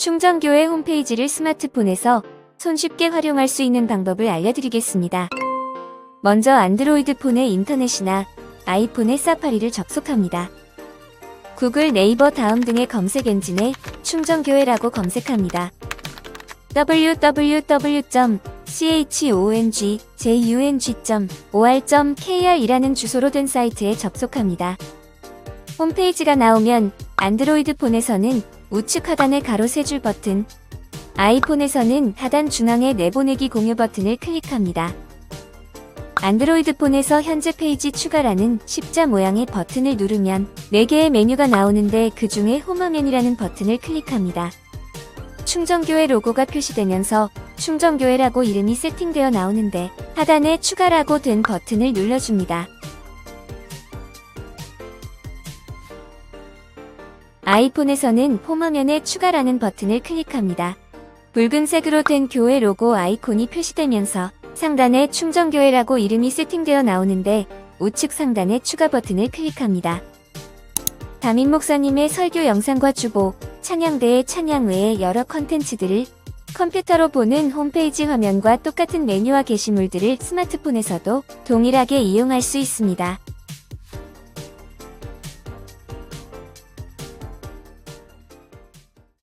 충전교회 홈페이지를 스마트폰에서 손쉽게 활용할 수 있는 방법을 알려드리겠습니다. 먼저 안드로이드 폰의 인터넷이나 아이폰의 사파리를 접속합니다. 구글 네이버 다음 등의 검색 엔진에 충전교회라고 검색합니다. www.chongjung.or.kr 이라는 주소로 된 사이트에 접속합니다. 홈페이지가 나오면 안드로이드 폰에서는 우측 하단의 가로 세 줄 버튼, 아이폰에서는 하단 중앙의 내보내기 공유 버튼을 클릭합니다. 안드로이드 폰에서 현재 페이지 추가라는 십자 모양의 버튼을 누르면 4개의 메뉴가 나오는데 그 중에 홈화면이라는 버튼을 클릭합니다. 충전교회 로고가 표시되면서 충전교회라고 이름이 세팅되어 나오는데 하단에 추가라고 된 버튼을 눌러줍니다. 아이폰에서는 홈화면에 추가라는 버튼을 클릭합니다. 붉은색으로 된 교회 로고 아이콘이 표시되면서 상단에 충전교회라고 이름이 세팅되어 나오는데 우측 상단에 추가 버튼을 클릭합니다. 담임 목사님의 설교 영상과 주보, 찬양대의 찬양 외의 여러 컨텐츠들을 컴퓨터로 보는 홈페이지 화면과 똑같은 메뉴와 게시물들을 스마트폰에서도 동일하게 이용할 수 있습니다.